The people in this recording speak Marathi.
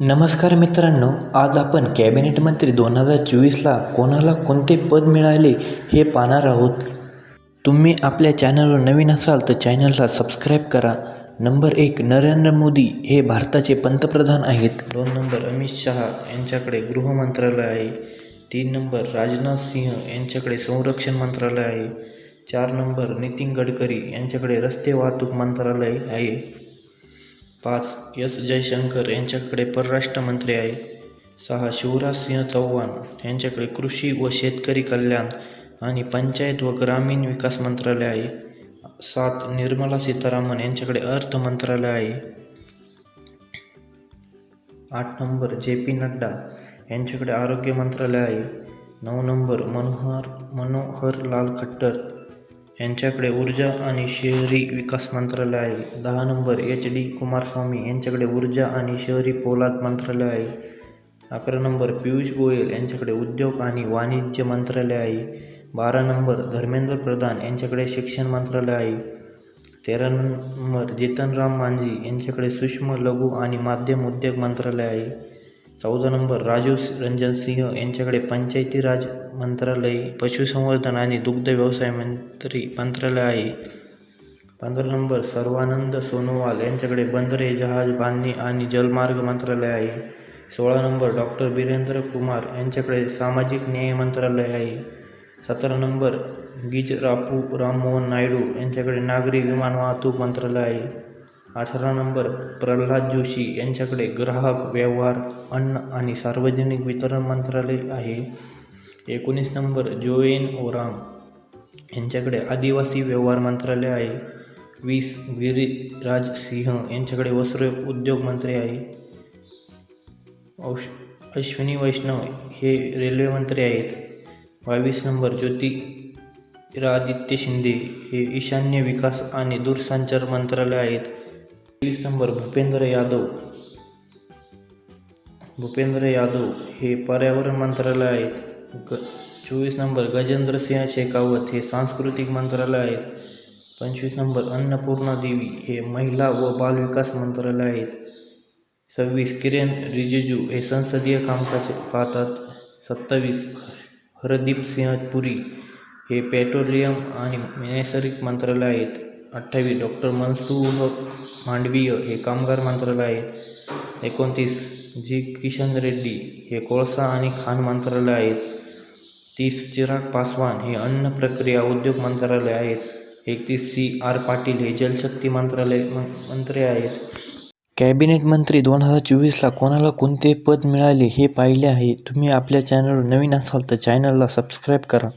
नमस्कार मित्रांनो आज आपण कॅबिनेट मंत्री दोन हजार चोवीसला कोणाला कोणते पद मिळाले हे पाहणार आहोत. तुम्ही आपल्या चॅनलवर नवीन असाल तर चॅनलला सबस्क्राईब करा. नंबर एक नरेंद्र मोदी हे भारताचे पंतप्रधान आहेत. दोन नंबर अमित शहा यांच्याकडे गृह मंत्रालय आहे. तीन नंबर राजनाथ सिंह यांच्याकडे संरक्षण मंत्रालय आहे. चार नंबर नितीन गडकरी यांच्याकडे रस्ते वाहतूक मंत्रालय आहे. पाच. एस. जयशंकर यांच्याकडे परराष्ट्र मंत्री आहे. सहा. शिवराज सिंह चौहान यांच्याकडे कृषी व शेतकरी कल्याण आणि पंचायत व ग्रामीण विकास मंत्रालय आहे. सात. निर्मला सीतारामन यांच्याकडे अर्थ मंत्रालय आहे. आठ नंबर. जे. पी. नड्डा यांच्याकडे आरोग्य मंत्रालय आहे. नऊ नंबर. मनोहर मनोहर लाल खट्टर यांच्याकडे ऊर्जा आणि शहरी विकास मंत्रालय आहे. दहा नंबर एच डी कुमारस्वामी यांच्याकडे ऊर्जा आणि शहरी पोलाद मंत्रालय आहे. अकरा नंबर पियुष गोयल यांच्याकडे उद्योग आणि वाणिज्य मंत्रालय आहे. बारा नंबर धर्मेंद्र प्रधान यांच्याकडे शिक्षण मंत्रालय आहे. तेरा नंबर जितनराम मांझी यांच्याकडे सूक्ष्म लघु आणि माध्यम उद्योग मंत्रालय आहे. चौदा नंबर राजीव रंजन सिंह यांच्याकडे पंचायती राज मंत्रालय पशुसंवर्धन आणि दुग्ध व्यवसाय मंत्री मंत्रालय आहे. पंधरा नंबर सर्वानंद सोनोवाल यांच्याकडे बंदरे जहाज बांधणी आणि जलमार्ग मंत्रालय आहे. सोळा नंबर डॉक्टर बिरेंद्र कुमार यांच्याकडे सामाजिक न्याय मंत्रालय आहे. सतरा नंबर गिजरापू राममोहन नायडू यांच्याकडे नागरी विमान वाहतूक मंत्रालय आहे. अठरा नंबर प्रल्हाद जोशी यांच्याकडे ग्राहक व्यवहार अन्न आणि सार्वजनिक वितरण मंत्रालय आहे. एकोणीस नंबर जोएन ओराम यांच्याकडे आदिवासी व्यवहार मंत्रालय आहे. वीस गिरिराज सिंह यांच्याकडे वस्त्र उद्योग मंत्री आहे. औश अश्विनी वैष्णव हे रेल्वे मंत्री आहेत. बावीस नंबर ज्योतिरादित्य शिंदे हे ईशान्य विकास आणि दूरसंचार मंत्रालय आहेत. तेवीस नंबर भूपेंद्र यादव. भूपेंद्र यादव हे पर्यावरण मंत्रालय आहेत. ग चोवीस नंबर गजेंद्र सिंह शेखावत हे सांस्कृतिक मंत्रालय आहेत. पंचवीस नंबर अन्नपूर्णा देवी हे महिला व बालविकास मंत्रालय आहेत. सव्वीस किरेन रिजिजू हे संसदीय कामकाज पाहतात. सत्तावीस हरदीप सिंह पुरी हे पेट्रोलियम आणि नैसर्गिक मंत्रालय आहेत. अठ्ठावीस डॉक्टर मनसुख मांडवीय हे कामगार मंत्रालय आहेत. एकोणतीस जी किशन रेड्डी हे कोळसा आणि खाण मंत्रालय आहेत. तीस चिराग पासवान हे अन्न प्रक्रिया उद्योग मंत्रालय आहेत. एकतीस सी आर पाटील हे जलशक्ती मंत्रालय मंत्री आहेत. कॅबिनेट मंत्री दोन हजार चोवीसला कोणाला कोणते पद मिळाले हे पाहिले आहे? तुम्ही आपल्या चॅनलवर नवीन असाल तर चॅनलला सबस्क्राईब करा.